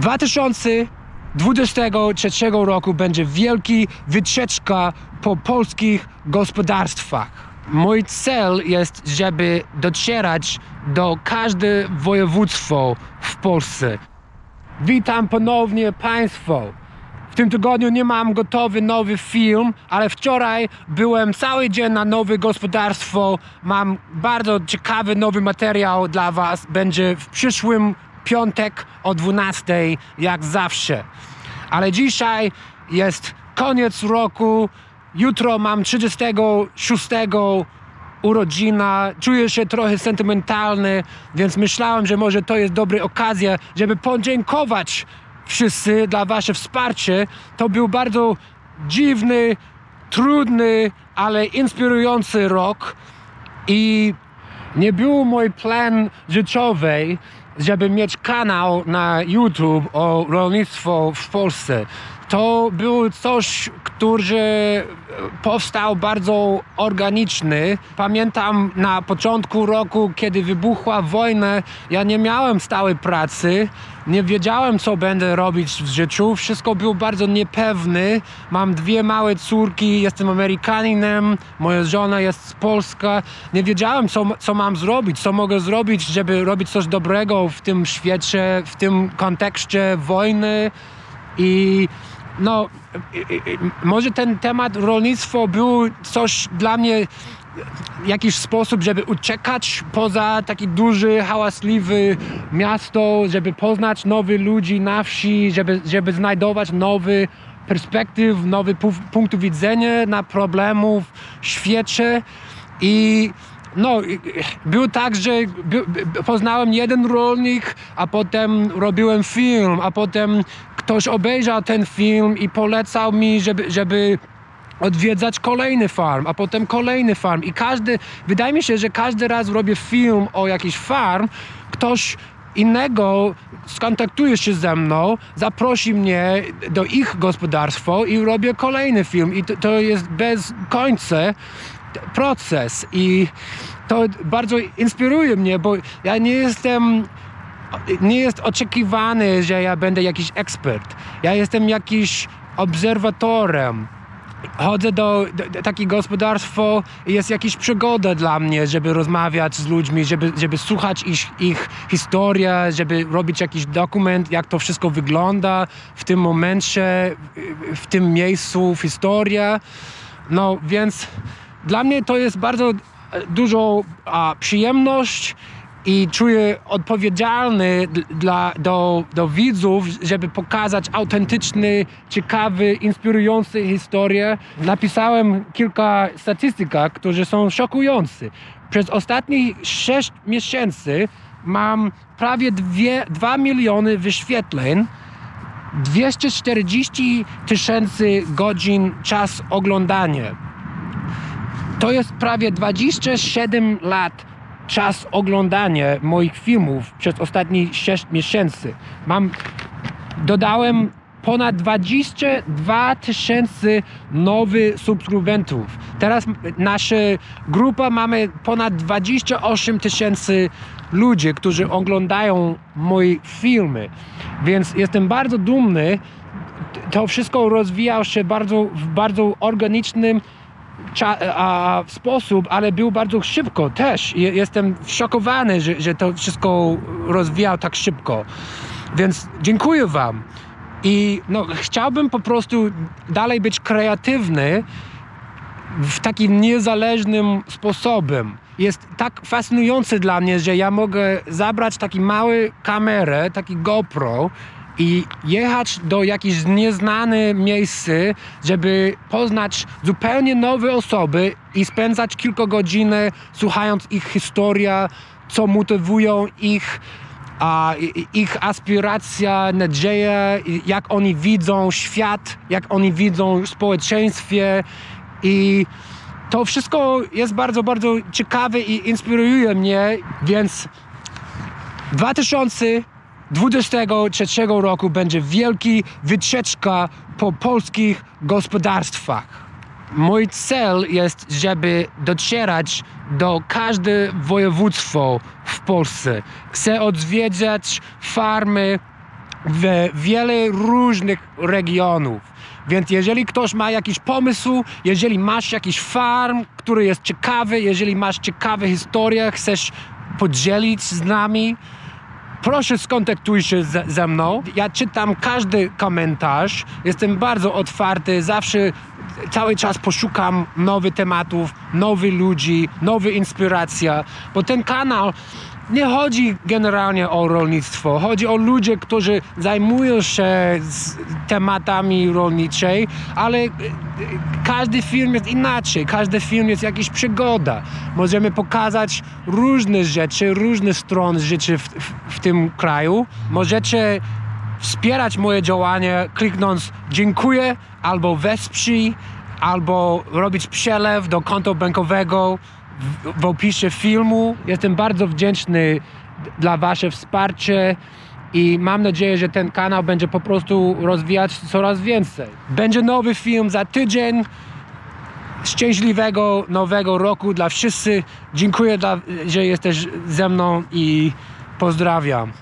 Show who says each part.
Speaker 1: 2023 roku będzie wielki wycieczka po polskich gospodarstwach. Mój cel jest, żeby docierać do każde województwo w Polsce. Witam ponownie Państwo. W tym tygodniu nie mam gotowy nowy film, ale wczoraj byłem cały dzień na nowe gospodarstwo. Mam bardzo ciekawy nowy materiał dla Was. Będzie w przyszłym piątek o 12, jak zawsze. Ale dzisiaj jest koniec roku. Jutro mam 36 urodzina, czuję się trochę sentymentalny, więc myślałem, że może to jest dobra okazja, żeby podziękować wszyscy za wasze wsparcie. To był bardzo dziwny, trudny, ale inspirujący rok i nie był mój plan życiowy, żeby mieć kanał na YouTube o rolnictwo w Polsce. To było coś, który powstał bardzo organiczny. Pamiętam na początku roku, kiedy wybuchła wojna, ja nie miałem stałej pracy, nie wiedziałem, co będę robić w życiu. Wszystko było bardzo niepewne. Mam dwie małe córki, jestem Amerykaninem, moja żona jest z Polska. Nie wiedziałem, co, co mam zrobić, co mogę zrobić, żeby robić coś dobrego w tym świecie, w tym kontekście wojny. I no, i- i- i- może ten temat rolnictwo był coś dla mnie, jakiś sposób, żeby uciekać poza taki duży, hałasliwy miasto, żeby poznać nowych ludzi na wsi, żeby, żeby znajdować nowy perspektyw, nowy pu- punkt widzenia na problemów w świecie. I no, było tak, że poznałem jeden rolnik, a potem robiłem film, a potem ktoś obejrzał ten film i polecał mi, żeby, żeby odwiedzać kolejny farm, a potem kolejny farm. I każdy, wydaje mi się, że każdy raz robię film o jakiś farm, ktoś innego skontaktuje się ze mną, zaprosi mnie do ich gospodarstwa i robię kolejny film. I to, to jest bez końca proces i to bardzo inspiruje mnie, bo ja nie jestem nie jest oczekiwane, że ja będę jakiś ekspert. Ja jestem jakiś obserwatorem. Chodzę do, do, takiego gospodarstwo i jest jakaś przygoda dla mnie, żeby rozmawiać z ludźmi, żeby, żeby słuchać ich, ich historię, żeby robić jakiś dokument, jak to wszystko wygląda w tym momencie, w- tym miejscu, w historia. No więc dla mnie to jest bardzo dużo a, przyjemność i czuję odpowiedzialny dla, do, do widzów, żeby pokazać autentyczne, ciekawe, inspirujące historie. Napisałem kilka statystyk, które są szokujące. Przez ostatnich 6 miesięcy mam prawie 2 miliony wyświetleń 240 tysięcy godzin czas oglądania. To jest prawie 27 lat czas oglądania moich filmów przez ostatnie 6 miesięcy. Mam, dodałem ponad 22 tysięcy nowych subskrybentów. Teraz nasza grupa mamy ponad 28 tysięcy ludzi, którzy oglądają moje filmy. Więc jestem bardzo dumny. To wszystko rozwijało się bardzo, w bardzo organicznym a, sposób, ale był bardzo szybko też. Je- Jestem szokowany, że, że to wszystko rozwijało tak szybko. Więc dziękuję Wam. I no, chciałbym po prostu dalej być kreatywny w takim niezależnym sposobem. Jest tak fascynujące dla mnie, że ja mogę zabrać taki mały kamerę, taki GoPro i jechać do jakieś nieznane miejsce, żeby poznać zupełnie nowe osoby i spędzać kilka godzin słuchając ich historia, co motywują ich a ich aspiracja, nadzieja, i jak oni widzą świat, jak oni widzą społeczeństwie. I to wszystko jest bardzo, bardzo ciekawe i inspiruje mnie, więc 2023 roku będzie wielki wycieczka po polskich gospodarstwach. Mój cel jest, żeby docierać do każde województwo w Polsce. Chcę odwiedzać farmy w wiele różnych regionów. Więc jeżeli ktoś ma jakiś pomysł, jeżeli masz jakiś farm, który jest ciekawy, jeżeli masz ciekawe historie, chcesz podzielić z nami, proszę skontaktuj się ze, ze mną. Ja czytam każdy komentarz, jestem bardzo otwarty, zawsze cały czas poszukam nowych tematów, nowych ludzi, nowe inspiracja, bo ten kanał nie chodzi generalnie o rolnictwo, chodzi o ludzi, którzy zajmują się tematami rolniczej, ale e, e, każdy film jest inaczej, każdy film jest jakaś przygoda. Możemy pokazać różne rzeczy, różne strony rzeczy w, w, w tym kraju. Możecie wspierać moje działanie kliknąc dziękuję albo wesprzyj, albo robić przelew do konta bankowego w, w opisie filmu. Jestem bardzo wdzięczny dla Wasze wsparcie i mam nadzieję, że ten kanał będzie po prostu rozwijać coraz więcej. Będzie nowy film za tydzień. Szczęśliwego nowego roku dla wszyscy. Dziękuję, że jesteś ze mną i pozdrawiam.